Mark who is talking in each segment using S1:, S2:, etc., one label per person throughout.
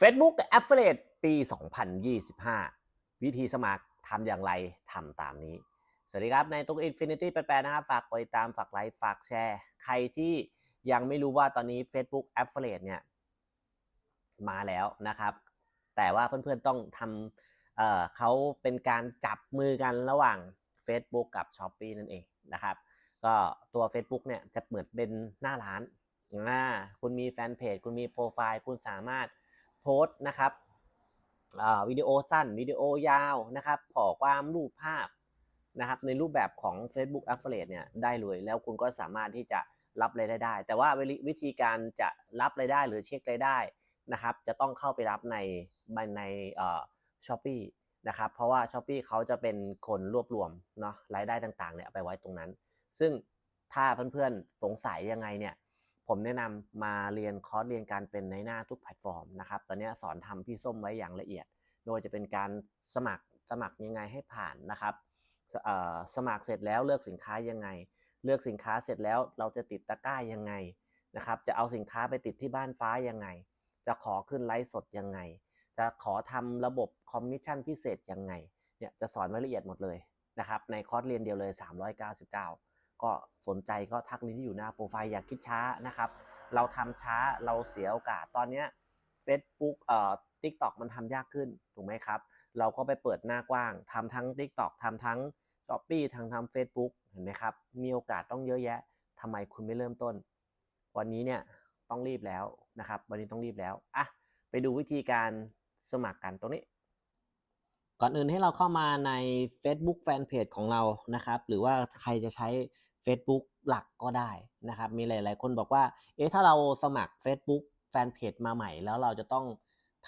S1: Facebook Affiliate ปี 2025 วิธีสมัครทำอย่างไรทำตามนี้ สวัสดีครับ ในตุ๊ก Infinity แปลนะครับ ฝากกดติดตามฝากไลค์ฝากแชร์ ใครที่ยังไม่รู้ว่าตอนนี้ Facebook Affiliate เนี่ย มาแล้วนะครับ แต่ว่าเพื่อนๆต้องทำเเขาเป็นการจับมือกันระหว่าง Facebook กับ s h อ p e e นั่นเองนะครับ ก็ตัว Facebook เนี่ยจะเหมือนเป็นหน้าร้านคุณมีแฟนเพจคุณมีโปรไฟล์คุณสามารถ พสต์นะครับวิดีโอสั้นวิดีโอยาวนะครับขอความรูปภาพนะครับในรูปแบบของ Facebook Affiliate เนี่ยได้เลย แล้วคุณก็สามารถที่จะรับรายได้ได้ แต่ว่าวิธีการจะรับรายได้หรือเช็ครายได้นะครับ จะต้องเข้าไปรับในในช้อปปี้นะครับเพราะว่า s h อ p e e เขาจะเป็นคนรวบรวมเนาะรายได้ต่างๆเนี่ยไปไว้ตรงนั้น ซึ่งถ้าเพื่อนๆสงสัยยังไงเนี่ย ผมแนะนำมาเรียนคอร์สเรียนการเป็นในหน้าทุกแพลตฟอร์มนะครับตอนนี้สอนทำพี่ส้มไว้อย่างละเอียด โดยจะเป็นการสมัครสมัครยังไงให้ผ่านนะครับสสมัครเสร็จแล้วเลือกสินค้ายังไง เลือกสินค้าเสร็จแล้วเราจะติดตะกร้ายังไงนะครับจะเอาสินค้าไปติดที่บ้านฟ้ายังไง จะขอขึ้นไลฟ์สดยังไง จะขอทำระบบคอมมิชชั่นพิเศษยังไงเนี่ยจะสอนไว้ละเอียดหมดเลยนะครับในคอร์สเรียนเดียวเลย 399 ก็สนใจก็ทักลิงก์ที่อยู่หน้าโปรไฟล์อย่าคิดช้านะครับ เราทำช้าเราเสียโอกาสตอนเนี้ย Facebook เอ่อ TikTok มันทำยากขึ้นถูกไหมครับ เราก็ไปเปิดหน้ากว้างทำทั้ง TikTok ทำทั้ง s h อ p e e ทั้งทำ Facebook เห็นไหมครับ มีโอกาสต้องเยอะแยะทำไมคุณไม่เริ่มต้น วันนี้เนี่ยต้องรีบแล้วนะครับ วันนี้ต้องรีบแล้วอะไปดูวิธีการสมัครกันตรงนี้ ก่อนอื่นให้เราเข้ามาใน Facebook Fanpage ของเรานะครับ หรือว่าใครจะใช้ Facebook หลักก็ได้นะครับ มีหลาย ๆ คนบอกว่า เอ๊ะถ้าเราสมัคร Facebook Fanpage มาใหม่ แล้วเราจะต้อง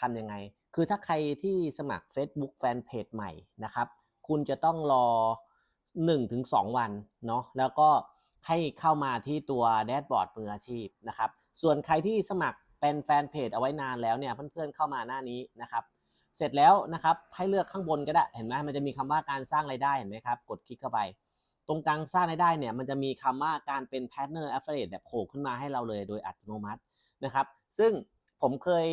S1: ทำยังไง คือถ้าใครที่สมัคร Facebook Fanpage ใหม่นะครับ คุณจะต้องรอ 1-2 วันเนาะแล้วก็ให้เข้ามาที่ตัวแดชบอร์ดมืออาชีพนะครับ ส่วนใครที่สมัครเป็นแฟนเพจเอาไว้นานแล้วเนี่ยเพื่อนๆเข้ามาหน้านี้นะครับ เสร็จแล้วนะครับให้เลือกข้างบนก็ได้เห็นไหมมันจะมีคำว่าการสร้างรายได้เห็นไหมครับกดคลิกเข้าไป ตรงกลางสร้างรายได้เนี่ยมันจะมีคำว่าการเป็น partner affiliate แบบโผล่ขึ้นมาให้เราเลยโดยอัตโนมัตินะครับ ซึ่งผมเคย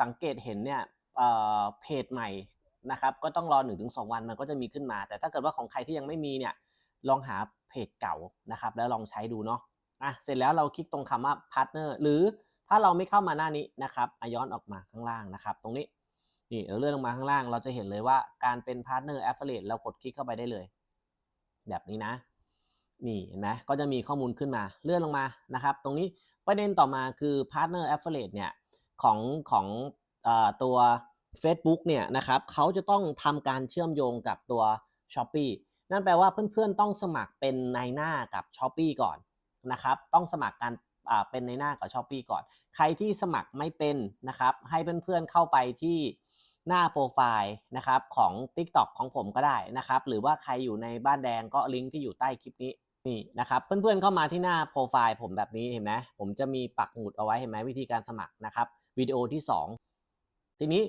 S1: สังเกตเห็นเนี่ยเอ่อเพจใหม่นะครับก็ต้องรอ 1-2 วันมันก็จะมีขึ้นมา แต่ถ้าเกิดว่าของใครที่ยังไม่มีเนี่ยลองหาเพจเก่านะครับแล้วลองใช้ดูเนาะอะเสร็จแล้วเราคลิกตรงคำว่า partner หรือถ้าเราไม่เข้ามาหน้านี้นะครับอย้อนออกมาข้างล่างนะครับ ตรงนี้ นี่เราเลื่อนลงมาข้างล่างเราจะเห็นเลยว่าการเป็นพาร์ทเนอร์แอฟเฟลเรากดคลิกเข้าไปได้เลย แบบนี้นะ นี่เห็นไหมก็จะมีข้อมูลขึ้นมาเลื่อนลงมานะครับ ตรงนี้ประเด็นต่อมาคือพาร์ทเนอร์แอฟเฟลเนี่ยของของอตัว Facebook เนี่ยนะครับเขาจะต้องทำการเชื่อมโยงกับตัว s h อ p e e นั่นแปลว่าเพื่อนๆต้องสมัครเป็นในหน้ากับ s h อ p e e ก่อนนะครับต้องสมัครกันอ่าเป็นในหน้ากับ s h อ p e e ก่อน ใครที่สมัครไม่เป็นนะครับให้เพื่อนๆเข้าไปที่ หน้าโปรไฟล์นะครับของ TikTok ของผมก็ได้นะครับ หรือว่าใครอยู่ในบ้านแดงก็ลิงก์ที่อยู่ใต้คลิปนี้นี่นะครับเพื่อนๆเข้ามาที่หน้าโปรไฟล์ผมแบบนี้เห็นไหมผมจะมีปักหมุดเอาไว้เห็นไหมวิธีการสมัครนะครับวิดีโอที่ 2 ทีนี้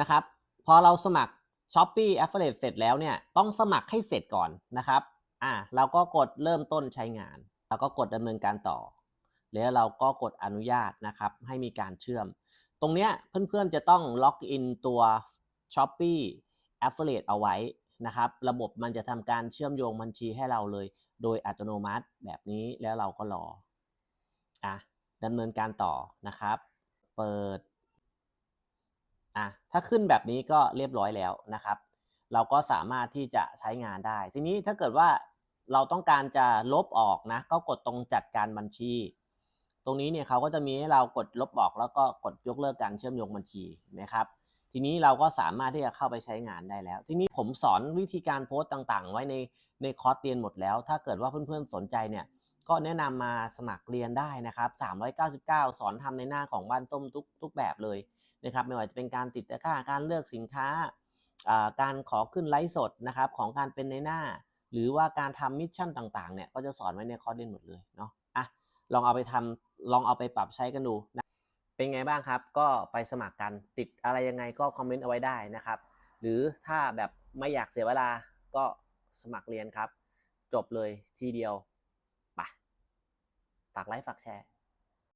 S1: นะครับ พอเราสมัคร s h อ p e e Affiliate เสร็จแล้วเนี่ยต้องสมัครให้เสร็จก่อนนะครับอ่าเราก็กดเริ่มต้นใช้งาน เราก็กดดำเนินการต่อ แล้วเราก็กดอนุญาตนะครับให้มีการเชื่อม ตรงเนี้ยเพื่อนๆจะต้องล็อกอินตัว s h o p e e Affiliate เอาไว้นะครับ ระบบมันจะทำการเชื่อมโยงบัญชีให้เราเลย โดยอัตโนมัติแบบนี้แล้วเราก็รออะดำเนินการต่อนะครับ เปิดอะถ้าขึ้นแบบนี้ก็เรียบร้อยแล้วนะครับ เราก็สามารถที่จะใช้งานได้ ทีนี้ถ้าเกิดว่าเราต้องการจะลบออกนะ ก็กดตรงจัดการบัญชี ตรงนี้เนี่ยเขาก็จะมีให้เรากดลบออกแล้วก็กดยกเลิกการเชื่อมโยงบัญชีนะครับ ทีนี้เราก็สามารถที่จะเข้าไปใช้งานได้แล้ว ทีนี้ผมสอนวิธีการโพสต์ต่างๆ ไว้ในในคอร์สเรียนหมดแล้ว ถ้าเกิดว่าเพื่อนๆสนใจเนี่ยก็แนะนำมาสมัครเรียนได้นะครับ 399 สอนทำในหน้าของบ้านส้มทุกทุกแบบเลยนะครับ ไม่ว่าจะเป็นการติดตะกร้า การเลือกสินค้าอ่าการขอขึ้นไลฟ์สดนะครับของการเป็นในหน้า หรือว่าการทำมิชชั่นต่างๆเนี่ยก็จะสอนไว้ในคอร์สเรียนหมดเลยเนาะ อะ ลองเอาไปทำ ลองเอาไปปรับใช้กันดูนะเป็นไงบ้างครับ ก็ไปสมัครกันติดอะไรยังไงก็คอมเมนต์เอาไว้ได้นะครับ หรือถ้าแบบไม่อยากเสียเวลาก็สมัครเรียนครับ จบเลยทีเดียวปะฝากไลค์ฝากแชร์